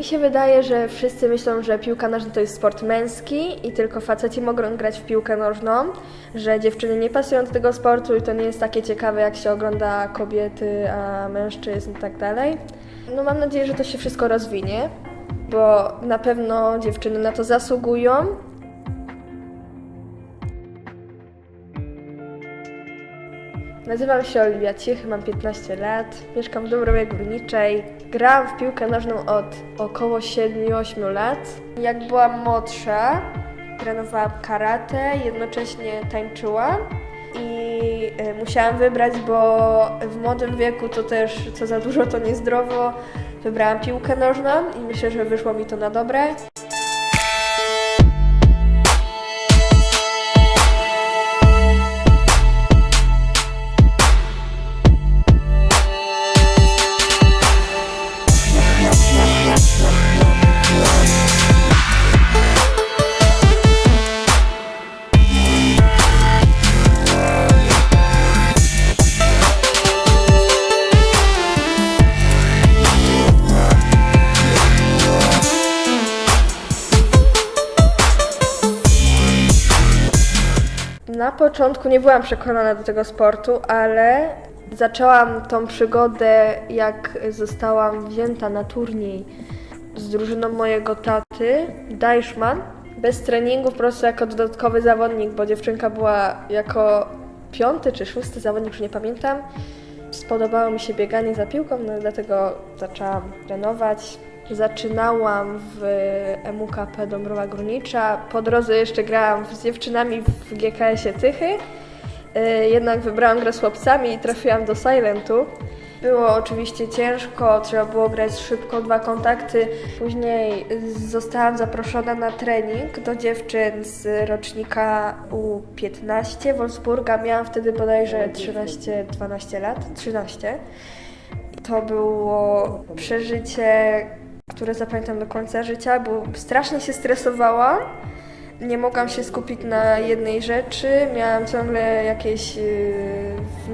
Mi się wydaje, że wszyscy myślą, że piłka nożna to jest sport męski i tylko faceci mogą grać w piłkę nożną, że dziewczyny nie pasują do tego sportu i to nie jest takie ciekawe, jak się ogląda kobiety, a mężczyzn i tak dalej. No mam nadzieję, że to się wszystko rozwinie, bo na pewno dziewczyny na to zasługują. Nazywam się Oliwia Cich, mam 15 lat, mieszkam w Dąbrowie Górniczej. Grałam w piłkę nożną od około 7-8 lat. Jak byłam młodsza, trenowałam karate, jednocześnie tańczyłam i y, musiałam wybrać, bo w młodym wieku to też co za dużo to niezdrowo. Wybrałam piłkę nożną i myślę, że wyszło mi to na dobre. Na początku nie byłam przekonana do tego sportu, ale zaczęłam tą przygodę, jak zostałam wzięta na turniej z drużyną mojego taty, Deichmann, bez treningu, po prostu jako dodatkowy zawodnik, bo dziewczynka była jako piąty czy szósty zawodnik, już nie pamiętam. Spodobało mi się bieganie za piłką, no dlatego zaczęłam trenować. Zaczynałam w MUKP Dąbrowa Górnicza. Po drodze jeszcze grałam z dziewczynami w GKS-ie Tychy. Y, Jednak wybrałam grę z chłopcami i trafiłam do Silentu. Było oczywiście ciężko, trzeba było grać szybko, dwa kontakty. Później zostałam zaproszona na trening do dziewczyn z rocznika U15 Wolfsburga. Miałam wtedy bodajże 13-12 lat, 13. To było przeżycie, które zapamiętam do końca życia, bo strasznie się stresowałam. Nie mogłam się skupić na jednej rzeczy, miałam ciągle jakieś yy,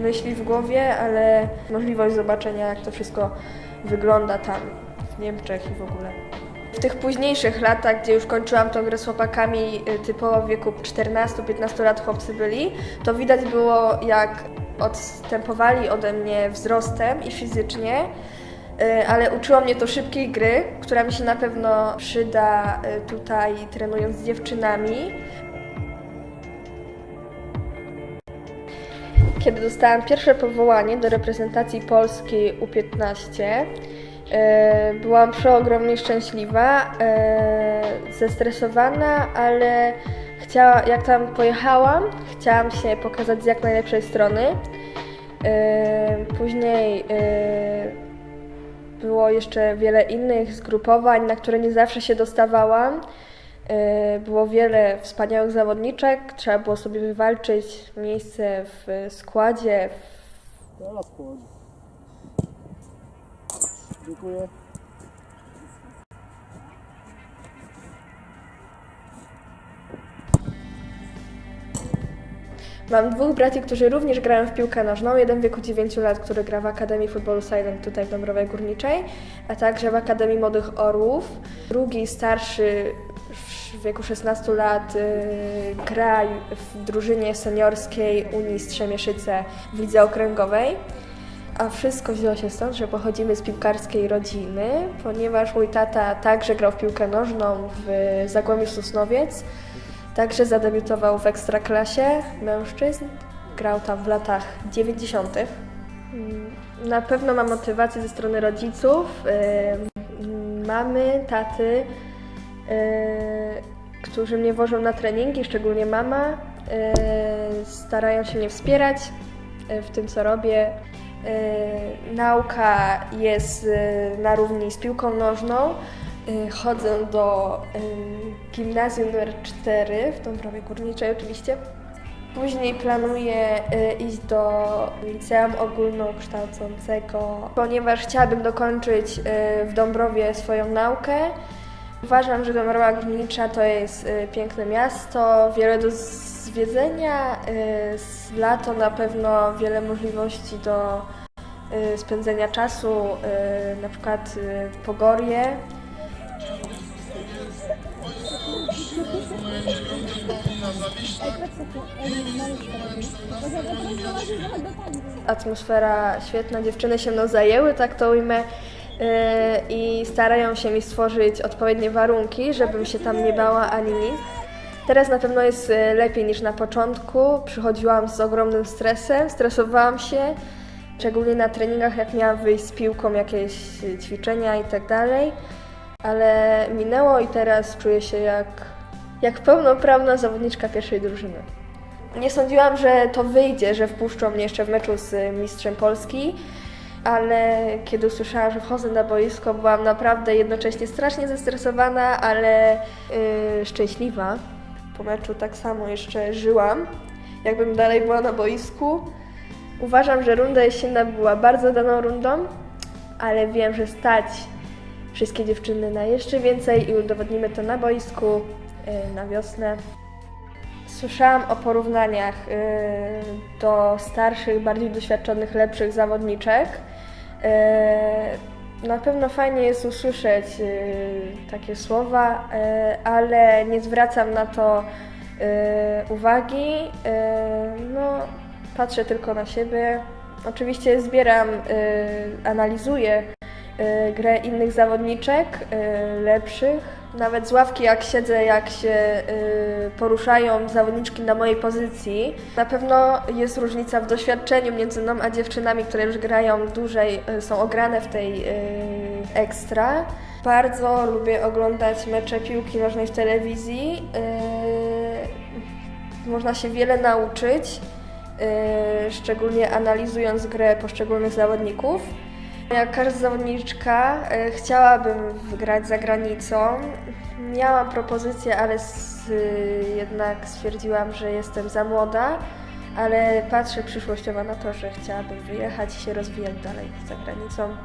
myśli w głowie, ale możliwość zobaczenia, jak to wszystko wygląda tam, w Niemczech i w ogóle. W tych późniejszych latach, gdzie już kończyłam tą grę z chłopakami, y, typowo w wieku 14-15 lat chłopcy byli, to widać było, jak odstępowali ode mnie wzrostem i fizycznie, y, ale uczyło mnie to szybkiej gry, która mi się na pewno przyda y, tutaj trenując z dziewczynami. Kiedy dostałam pierwsze powołanie do reprezentacji Polski U15, e, byłam przeogromnie szczęśliwa, e, zestresowana, ale chciała, jak tam pojechałam, chciałam się pokazać z jak najlepszej strony. E, Później e, było jeszcze wiele innych zgrupowań, na które nie zawsze się dostawałam. E, Było wiele wspaniałych zawodniczek, trzeba było sobie wywalczyć miejsce w składzie. Teraz. Dziękuję. Mam dwóch braci, którzy również grają w piłkę nożną. Jeden w wieku 9 lat, który gra w Akademii Futbolu Silent tutaj w Dąbrowej Górniczej, a także w Akademii Młodych Orłów. Drugi, starszy, w wieku 16 lat, yy, gra w drużynie seniorskiej Unii Strzemieszyce w lidze okręgowej. A wszystko wzięło się stąd, że pochodzimy z piłkarskiej rodziny, ponieważ mój tata także grał w piłkę nożną w Zagłębiu Sosnowiec. Także zadebiutował w Ekstraklasie mężczyzn. Grał tam w latach 90. Mm, Na pewno ma motywację ze strony rodziców, mamy, taty, yy, którzy mnie wożą na treningi, szczególnie mama. Yy, Starają się mnie wspierać yy, w tym, co robię. Nauka jest na równi z piłką nożną. Y, Chodzę do y, gimnazjum numer 4 w Dąbrowie Górniczej oczywiście. Później planuję y, iść do liceum ogólnokształcącego, ponieważ chciałabym dokończyć w Dąbrowie swoją naukę. Uważam, że Dąbrowa Górnicza to jest piękne miasto, wiele do zwiedzenia, z lato na pewno wiele możliwości do spędzenia czasu, na przykład y, Atmosfera świetna, dziewczyny się mną zajęły, tak to ujmę. yy, I starają się mi stworzyć odpowiednie warunki, żebym się tam nie bała ani nic. Teraz na pewno jest yy, lepiej niż na początku. Przychodziłam z ogromnym stresem, stresowałam się, szczególnie na treningach, jak miałam wyjść z piłką, jakieś yy, ćwiczenia i tak dalej. Ale minęło i teraz czuję się jak, jak pełnoprawna zawodniczka pierwszej drużyny. Nie sądziłam, że to wyjdzie, że wpuszczą mnie jeszcze w meczu z y, mistrzem Polski, ale kiedy usłyszałam, że wchodzę na boisko, byłam naprawdę jednocześnie strasznie zestresowana, ale y, szczęśliwa. Po meczu tak samo jeszcze żyłam, jakbym dalej była na boisku. Uważam, że runda jesienna była bardzo daną rundą, ale wiem, że stać wszystkie dziewczyny na jeszcze więcej i udowodnimy to na boisku na wiosnę. Słyszałam o porównaniach y, do starszych, bardziej doświadczonych, lepszych zawodniczek. Y, na pewno fajnie jest usłyszeć y, takie słowa, y, ale nie zwracam na to y, uwagi. Y, no, patrzę tylko na siebie. Oczywiście zbieram, y, analizuję y, grę innych zawodniczek, y, lepszych. Nawet z ławki jak siedzę, jak się y, poruszają zawodniczki na mojej pozycji, na pewno jest różnica w doświadczeniu między mną a dziewczynami, które już grają dłużej, y, są ograne w tej y, ekstra. Bardzo lubię oglądać mecze piłki nożnej w telewizji. Y, można się wiele nauczyć, y, szczególnie analizując grę poszczególnych zawodników. Jak każda zawodniczka e, chciałabym grać za granicą. Miałam propozycję, ale s, jednak stwierdziłam, że jestem za młoda, ale patrzę przyszłościowo na to, że chciałabym wyjechać i się rozwijać dalej za granicą.